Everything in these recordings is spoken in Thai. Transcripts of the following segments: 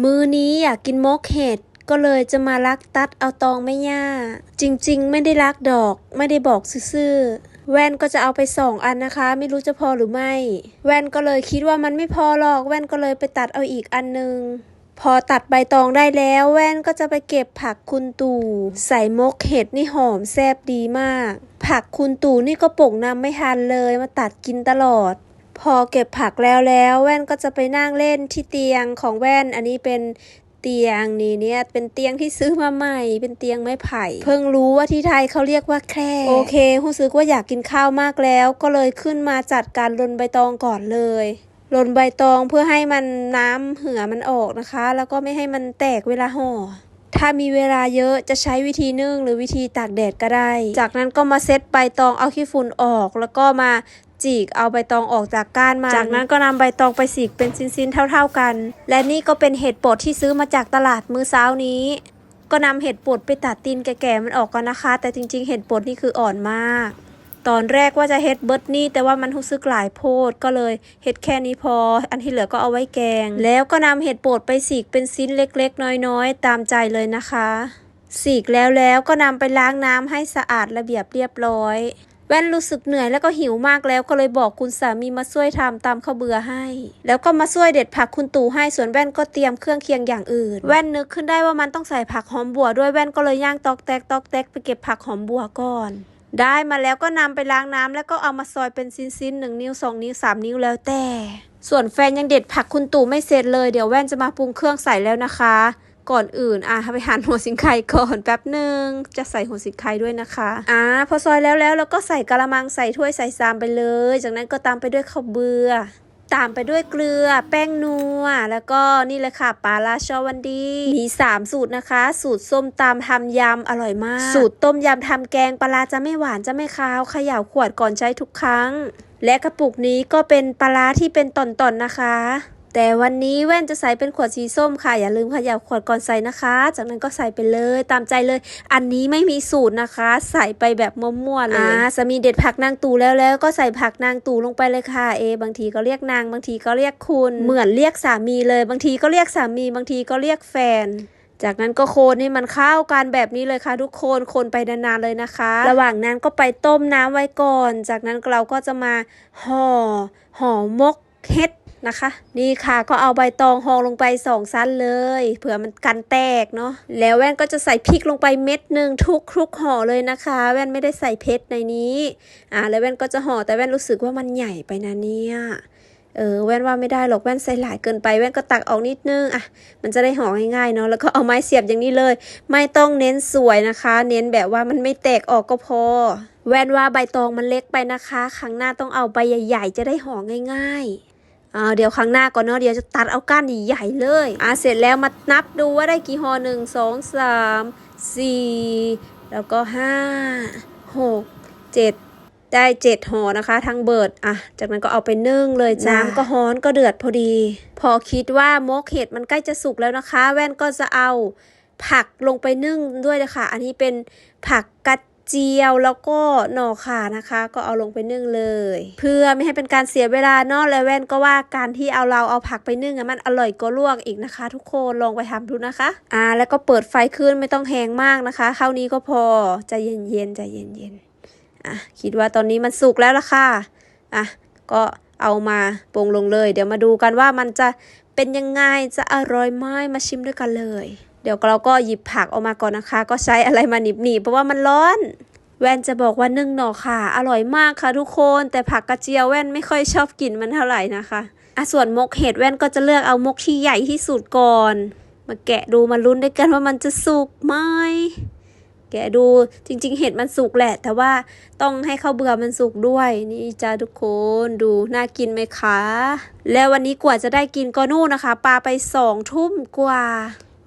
มื้อนี้อยากกินมกเห็ดก็เลยจะมาลักตัดเอาตองไม่ย่า จริงๆ ไม่ได้ลักดอก ไม่ได้บอกซื่อๆแว่นก็จะเอาไปสองอันนะคะ ไม่รู้จะพอหรือไม่ แว่นก็เลยคิดว่ามันไม่พอหรอก แว่นก็เลยไปตัดเอาอีกอันนึง พอตัดใบตองได้แล้ว แว่นก็จะไปเก็บผักคุณตู่ ใส่มกเห็ดนี่หอมแซ่บดีมาก ผักคุณตู่นี่ก็ปกน้ำไม่ทันเลยมาตัดกินตลอด พอเก็บผักแล้วแล้วแว่นก็จะไปนั่งเล่นที่เตียงของแว่นอันนี้เป็นเตียงนี่เนี่ยเป็นเตียงที่ซื้อมาใหม่ เป็นเตียงไม้ไผ่ เพิ่งรู้ว่าที่ไทยเขาเรียกว่าแคร่โอเครู้สึกว่าอยากกินข้าวมากแล้ว ก็เลยขึ้นมาจัดการลนใบตองก่อนเลยลนใบตองเพื่อให้มันน้ำเหือมันออกนะคะ แล้วก็ไม่ให้มันแตกเวลาห่อถ้ามีเวลาเยอะจะใช้วิธีนึ่งหรือวิธีตากแดดก็ได้ จากนั้นก็มาเซตใบตองเอาขี้ฝุ่นออก แล้วก็มา จีกเอาใบตองออกจากก้านมันจากนั้นก็นำใบตองไปสีกเป็นชิ้นๆเท่า ๆกัน และนี่ก็เป็นเห็ดปดที่ซื้อมาจากตลาดมื้อเช้านี้ ก็นำเห็ดปดไปตัดตีนแก่ๆมันออกกันนะคะ แต่จริง ๆ เห็ดปดนี่คืออ่อนมาก ตอนแรกว่าจะเฮ็ดเบิร์ดนี่แต่ว่ามันรู้สึกหลายโพดก็เลยเฮ็ดแค่นี้พอ อันที่เหลือก็เอาไว้แกง แล้วก็นำเห็ดโปดไปสีกเป็นชิ้นเล็กๆ น้อยๆ ตามใจเลยนะคะสีกแล้วแล้วก็นำไปล้างน้ำให้สะอาดระเบียบเรียบร้อย แว่นรู้สึกเหนื่อยแล้วก็หิวมากแล้วก็เลยบอกคุณสามีมาช่วยทำตามข้าวเบื่อให้ แล้วก็มาช่วยเด็ดผักคุณตู่ให้ส่วนแว่นก็เตรียมเครื่องเคียงอย่างอื่น แว่นนึกขึ้นได้ว่ามันต้องใส่ผักหอมบัวด้วยแว่นก็เลยย่างตอกแตกตอกแตกไปเก็บผักหอมบัวก่อนได้มาแล้วก็นำไปล้างน้ำแล้วก็เอามาซอยเป็นชิ้นๆหนึ่งนิ้วสองนิ้วสามนิ้วแล้วแต่ ส่วนแฟนยังเด็ดผักคุณตู่ไม่เสร็จเลย เดี๋ยวแว่นจะมาปรุงเครื่องใส่แล้วนะคะ ก่อนอื่นอะไปหั่นหัวสิงไข่ก่อนแป๊บหนึ่งจะใส่หัวสิงไข่ด้วยนะคะอ่าพอซอยแล้วแล้วเราก็ใส่กระมังใส่ถ้วยใส่ซามไปเลย จากนั้นก็ตามไปด้วยข้าวเบือตามไปด้วยเกลือแป้งนัว แล้วก็นี่เลยค่ะปลาลาชอวันดี มี 3 สูตรนะคะ สูตรส้มตำทำยำอร่อยมาก สูตรต้มยำทำแกงปลาร้าจะไม่หวานจะไม่คาวเขย่าขวดก่อนใช้ทุกครั้ง และกระปุกนี้ก็เป็นปลาร้าที่เป็นตอนๆนะคะ แต่วันนี้แว่นจะใส่เป็นขวดสีส้มค่ะ อย่าลืมเขย่าขวดก่อนใส่นะคะ จากนั้นก็ใส่ไปเลยตามใจเลย อันนี้ไม่มีสูตรนะคะ ใส่ไปแบบมั่วๆเลยอ่าสามีเด็ดผักนางตูแล้วแล้วก็ใส่ผักนางตูลงไปเลยค่ะ เอบางทีก็เรียกนางบางทีก็เรียกคุณ เหมือนเรียกสามีเลย บางทีก็เรียกสามี บางทีก็เรียกแฟนจากนั้นก็โคนให้มันเข้ากันแบบนี้เลยค่ะทุกคนคนไปนานๆเลยนะคะ ระหว่างนั้นก็ไปต้มน้ำไว้ก่อน จากนั้นเราก็จะมาห่อห่อมกเฮ็ด นะคะ นี่ค่ะก็เอาใบตองห่อลงไปสองชั้นเลยเผื่อมันกันแตกเนาะแล้วแว่นก็จะใส่พริกลงไปเม็ดหนึ่งทุกคลุกห่อเลยนะคะ แว่นไม่ได้ใส่เพชรในนี้อ่าแล้วแว่นก็จะห่อแต่แว่นรู้สึกว่ามันใหญ่ไปนะเนี่ยเออแว่นว่าไม่ได้หรอกแว่นใส่หลายเกินไปแว่นก็ตักออกนิดนึงอะมันจะได้ห่อง่ายๆเนาะแล้วก็เอาไม้เสียบอย่างนี้เลย ไม่ต้องเน้นสวยนะคะ เน้นแบบว่ามันไม่แตกออกก็พอ แว่นว่าใบตองมันเล็กไปนะคะ ครั้งหน้าต้องเอาใบใหญ่ ๆ จะได้ห่อง่าย ๆ อ่าเดี๋ยวครั้งหน้าก่อนเนาะเดี๋ยวจะตัดเอาก้านใหญ่ๆเลยอ่าเสร็จแล้วมานับดูว่าได้กี่ห่อหนึ่งสองสามสี่แล้วก็ห้าหกเจ็ดได้เจ็ดห่อนะคะ ทั้งเบิดอะ จากนั้นก็เอาไปนึ่งเลยจ้าน้ำก็ฮ้อนก็เดือดพอดี พอคิดว่ามกเห็ดมันใกล้จะสุกแล้วนะคะ แว่นก็จะเอาผักลงไปนึ่งด้วยนะคะอันนี้เป็นผักกระ เจียวแล้วก็หน่อข่านะคะ ก็เอาลงไปนึ่งเลย เพื่อไม่ให้เป็นการเสียเวลาเนาะแล้วแว่นก็ว่าการที่เอาเราเอาผักไปนึ่งอะมันอร่อยก็ลวกอีกนะคะ ทุกคนลองไปทำดูนะคะ อ่า แล้วก็เปิดไฟขึ้นไม่ต้องแหงมากนะคะเท่านี้ก็พอใจเย็นๆใจเย็นๆอะคิดว่าตอนนี้มันสุกแล้วล่ะค่ะอะก็เอามาปรุงลงเลย เดี๋ยวมาดูกันว่ามันจะเป็นยังไงจะอร่อยไหมมาชิมด้วยกันเลย เดี๋ยวเราก็หยิบผักออกมาก่อนนะคะ ก็ใช้อะไรมาหนีบหนีเพราะว่ามันร้อน แว่นจะบอกว่านึ่งหน่อค่ะ อร่อยมากค่ะทุกคน แต่ผักกระเจียวแว่นไม่ค่อยชอบกินมันเท่าไหร่นะคะอะส่วนมกเห็ดแว่นก็จะเลือกเอามกที่ใหญ่ที่สุดก่อน มาแกะดูมาลุ้นด้วยกันว่ามันจะสุกไหมแกะดูจริง ๆ เห็ดมันสุกแหละ แต่ว่าต้องให้ข้าวเบื่อมันสุกด้วย นี่จ้าทุกคนดูน่ากินไหมคะ แล้ววันนี้กว่าจะได้กินก็นู่นนะคะปลาไปสองทุ่มกว่า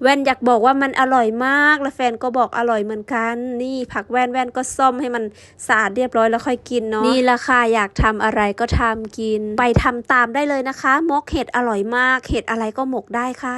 แว่นอยากบอกว่ามันอร่อยมาก และแฟนก็บอกอร่อยเหมือนกัน นี่ผักแว่นแว่นก็ซ่อมให้มันสะอาดเรียบร้อยแล้วค่อยกินเนาะนี่ละค่ะอยากทำอะไรก็ทำกิน ไปทำตามได้เลยนะคะ มกเห็ดอร่อยมาก เห็ดอะไรก็หมกได้ค่ะ